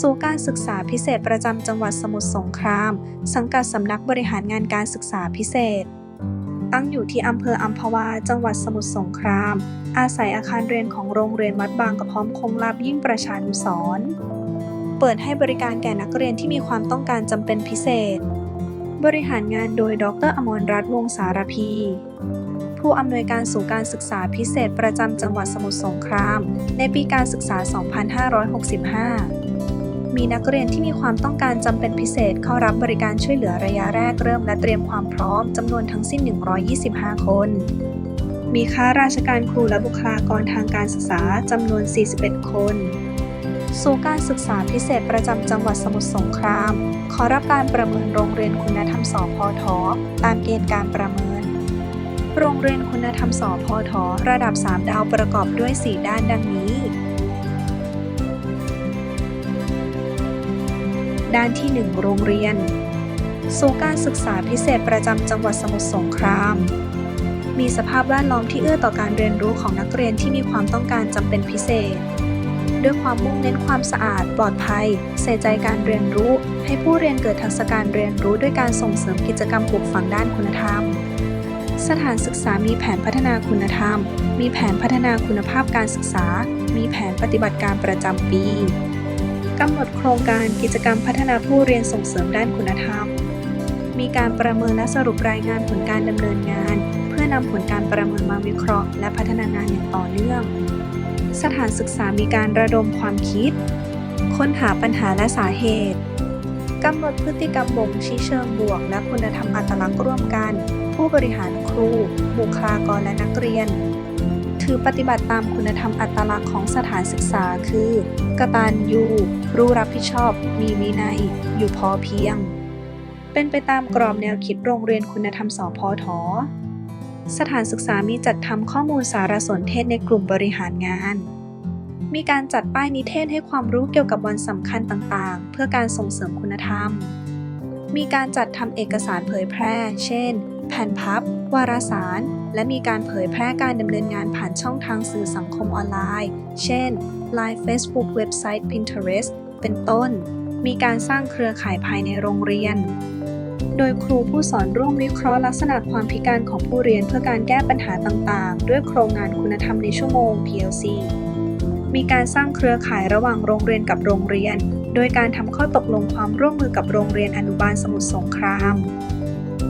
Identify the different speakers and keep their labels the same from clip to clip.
Speaker 1: ศูนย์การศึกษาพิเศษประจำจังหวัดสมุทรสงคราม สังกัดสำนักบริหารงานการศึกษาพิเศษ ตั้งอยู่ที่อำเภออัมพวา จังหวัดสมุทรสงคราม อาศัยอาคารเรียนของโรงเรียนวัดบางกระพร้อมคงลาบยิ่งประชานุสรเปิดให้บริการแก่นักเรียนที่มีความต้องการจำเป็นพิเศษ บริหารงานโดยดรอมรรัตน์วงศ์สารพี ผู้อำนวยการศูนย์การศึกษาพิเศษประจำจังหวัดสมุทรสงคราม ในปีการศึกษา 2565 มีนักเรียนที่มีความต้องการจำเป็นพิเศษเข้ารับบริการช่วยเหลือระยะแรกเริ่มและเตรียมความพร้อมจำนวนทั้งสิ้น 125 คน มีข้าราชการครูและบุคลากรทางการศึกษาจำนวน 41 คนศูนย์การศึกษาพิเศษประจำจังหวัดสมุทรสงคราม ขอรับการประเมินโรงเรียนคุณธรรม สพทตามเกณฑ์การประเมิน โรงเรียนคุณธรรมสพทระดับ 3 ดาวประกอบด้วย 4 ด้านดังนี้ ด้านที่ 1 โรงเรียนศูนย์การศึกษาพิเศษประจำจังหวัดสมุทรสงคราม มีสภาพแวดล้อมที่เอื้อต่อการเรียนรู้ของนักเรียนที่มีความต้องการจำเป็นพิเศษ ด้วยความมุ่งเน้นความสะอาด ปลอดภัย ใส่ใจการเรียนรู้ ให้ผู้เรียนเกิดทักษะการเรียนรู้ด้วยการส่งเสริมกิจกรรมปลูกฝังด้านคุณธรรม สถานศึกษามีแผนพัฒนาคุณธรรม มีแผนพัฒนาคุณภาพการศึกษา มีแผนปฏิบัติการประจำปีกำหนดโครงการกิจกรรมพัฒนาผู้เรียนส่งเสริมด้านคุณธรรม มีการประเมินและสรุปรายงานผลการดำเนินงาน เพื่อนำผลการประเมินมาวิเคราะห์ และพัฒนางานอย่างต่อเนื่อง สถานศึกษามีการระดมความคิด ค้นหาปัญหาและสาเหตุ กำหนดพฤติกรรมบ่งชี้เชิงบวก และคุณธรรมอัตลักษณ์ร่วมกัน ผู้บริหารครู บุคลากรและนักเรียน ถือปฏิบัติตามคุณธรรมอัตลักษณ์ของสถานศึกษาคือ กตัญญูรู้รับผิดชอบ มีวินัย อยู่พอเพียง เป็นไปตามกรอบแนวคิดโรงเรียนคุณธรรมสพทสถานศึกษามีจัดทำข้อมูลสารสนเทศในกลุ่มบริหารงาน มีการจัดป้ายนิเทศให้ความรู้เกี่ยวกับวันสำคัญต่างๆ เพื่อการส่งเสริมคุณธรรม มีการจัดทำเอกสารเผยแพร่ เช่น แผ่นพับ วารสาร และมีการเผยแพร่การดำเนินงานผ่านช่องทางสื่อสังคมออนไลน์ เช่น Line Facebook เว็บไซต์ Pinterest เป็นต้น มีการสร้างเครือข่ายภายในโรงเรียน โดยครูผู้สอนร่วมวิเคราะห์ลักษณะความพิการของผู้เรียนเพื่อการแก้ปัญหาต่างๆ ด้วยโครงงานคุณธรรมในชั่วโมง PLC มีการสร้างเครือข่ายระหว่างโรงเรียนกับโรงเรียน โดยการทำข้อตกลงความร่วมมือกับโรงเรียนอนุบาลสมุทรสงคราม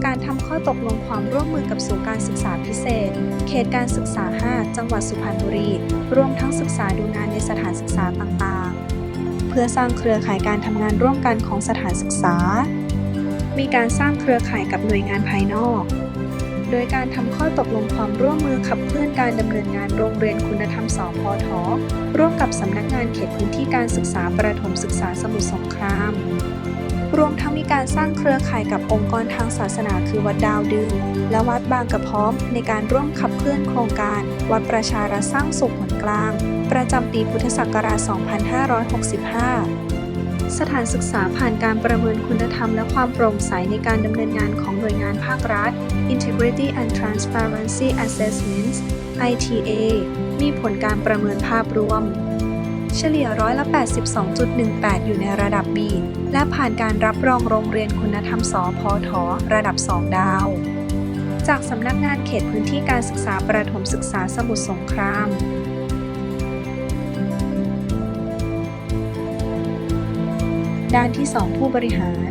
Speaker 1: การทำข้อตกลงความร่วมมือกับศูนย์การศึกษาพิเศษ เขตการศึกษา 5 จังหวัดสุพรรณบุรี รวมทั้งศึกษาดูงานในสถานศึกษาต่างๆ เพื่อสร้างเครือข่ายการทำงานร่วมกันของสถานศึกษา มีการสร้างเครือข่ายกับหน่วยงานภายนอก โดยการทำข้อตกลงความร่วมมือขับเคลื่อนการดำเนินงานโรงเรียนคุณธรรมสพทร่วมกับสำนักงานเขตพื้นที่การศึกษาประถมศึกษาสมุทรสงคราม รวมทั้งมีการสร้างเครือข่ายกับองค์กรทางศาสนาคือวัดดาวดึง และวัดบางกระพร้อม ในการร่วมขับเคลื่อนโครงการ วัดประชารัฐสร้างสุขหนกลาง ประจำปีพุทธศักราช 2565 สถานศึกษาผ่านการประเมินคุณธรรมและความโปร่งใสในการดำเนินงานของหน่วยงานภาครัฐ Integrity and Transparency Assessments ITA มีผลการประเมินภาพรวม เฉลี่ยร้อยละ82.18 อยู่ในระดับ B และผ่านการรับรองโรงเรียนคุณธรรมสพทระดับ 2 ดาว จากสำนักงานเขตพื้นที่การศึกษาประถมศึกษาสมุทรสงคราม ด้านที่ 2 ผู้บริหาร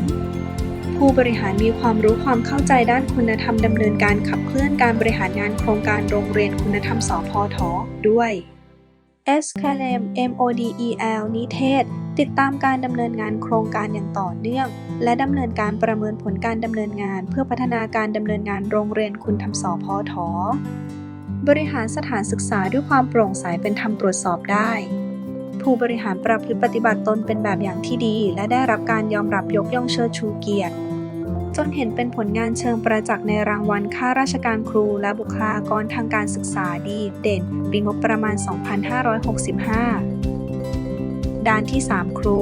Speaker 1: ผู้บริหารมีความรู้ความเข้าใจด้านคุณธรรมดำเนินการขับเคลื่อนการบริหารงานโครงการโรงเรียนคุณธรรมสพทด้วย s c a l e m MODEL นิเทศ ติดตามการดำเนินงานโครงการอย่างต่อเนื่อง และดำเนินการประเมินผลการดำเนินงาน เพื่อพัฒนาการดำเนินงานโรงเรียนคุณธรรมสพทบริหารสถานศึกษาด้วยความโปร่งใสเป็นธรรมตรวจสอบได้ ผู้บริหารประพฤติปฏิบัติตนเป็นแบบอย่างที่ดี และได้รับการยอมรับยกย่องเชิดชูเกียรติ จนเห็นเป็นผลงานเชิงประจักษ์ในรางวัลข้าราชการครู และบุคลากรทางการศึกษาดีเด่น ปีงบประมาณ 2565 ด้านที่ 3 ครู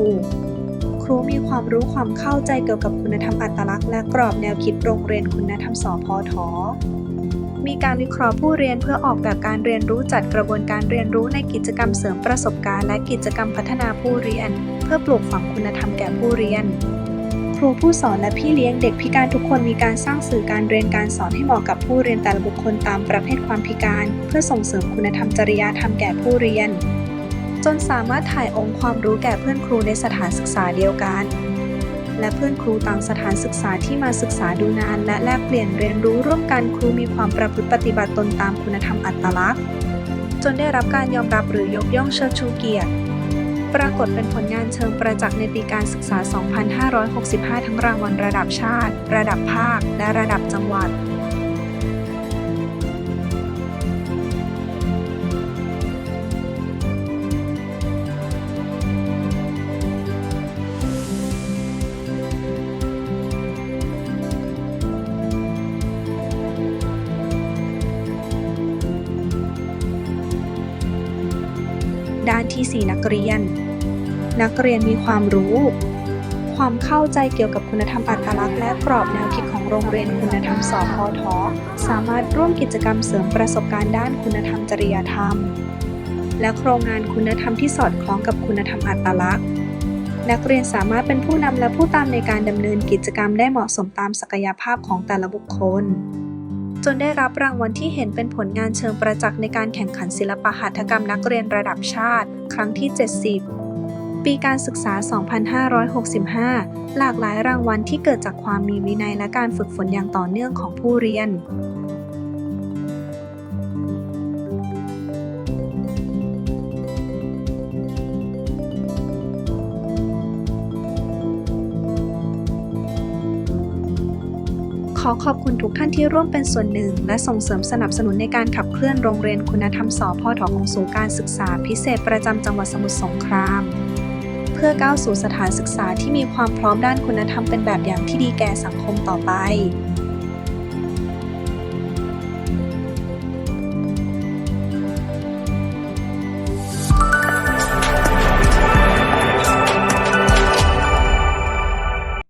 Speaker 1: ครูมีความรู้ความเข้าใจเกี่ยวกับคุณธรรมอัตลักษณ์และกรอบแนวคิดโรงเรียนคุณธรรมสพท มีมีการวิเคราะห์ผู้เรียนเพื่อออกแบบการเรียนรู้จัดกระบวนการเรียนรู้ในกิจกรรมเสริมประสบการณ์และกิจกรรมพัฒนาผู้เรียน เพื่อปลูกฝังคุณธรรมแก่ผู้เรียน ครูผู้สอนและพี่เลี้ยงเด็กพิการทุกคนมีการสร้างสื่อการเรียนการสอนให้เหมาะกับผู้เรียนแต่ละบุคคลตามประเภทความพิการ เพื่อส่งเสริมคุณธรรมจริยธรรมแก่ผู้เรียน จนสามารถถ่ายองค์ความรู้แก่เพื่อนครูในสถานศึกษาเดียวกัน และเพื่อนครูต่างสถานศึกษาที่มาศึกษาดูงานและแลกเปลี่ยนเรียนรู้ร่วมกันครูมีความประพฤติปฏิบัติตนตามคุณธรรมอัตลักษณ์ จนได้รับการยอมรับหรือยกย่องเชิดชูเกียรติปรากฏเป็นผลงานเชิงประจักษ์ในปีการศึกษา 2565 ทั้งรางวัลระดับชาติ ระดับภาค และระดับจังหวัด ด้านที่ 4 นักเรียน นักเรียนมีความรู้ ความเข้าใจเกี่ยวกับคุณธรรมอัตลักษณ์และกรอบแนวคิดของโรงเรียนคุณธรรมสพทสามารถร่วมกิจกรรมเสริมประสบการณ์ด้านคุณธรรมจริยธรรม และโครงงานคุณธรรมที่สอดคล้องกับคุณธรรมอัตลักษณ์ นักเรียนสามารถเป็นผู้นำและผู้ตามในการดำเนินกิจกรรมได้เหมาะสมตามศักยภาพของแต่ละบุคคล จนได้รับรางวัลที่เห็นเป็นผลงานเชิงประจักษ์ในการแข่งขันศิลปหัตถกรรมนักเรียนระดับชาติ ครั้งที่ 70 ปีการศึกษา 2565 หลากหลายรางวัลที่เกิดจากความมีวินัยและการฝึกฝนอย่างต่อเนื่องของผู้เรียน อขอบคุณทุกท่านที่ร่วมเป็นส่วนหนึ่ง และส่งเสริมสนับสนุนในการขับเคลื่อนโรงเรียนคุณธรรมสพทของศูนย์การศึกษาพิเศษประจำจังหวัดสมุทรสงคราม เพื่อก้าวสู่สถานศึกษาที่มีความพร้อมด้านคุณธรรมเป็นแบบอย่างที่ดีแก่สังคมต่อไป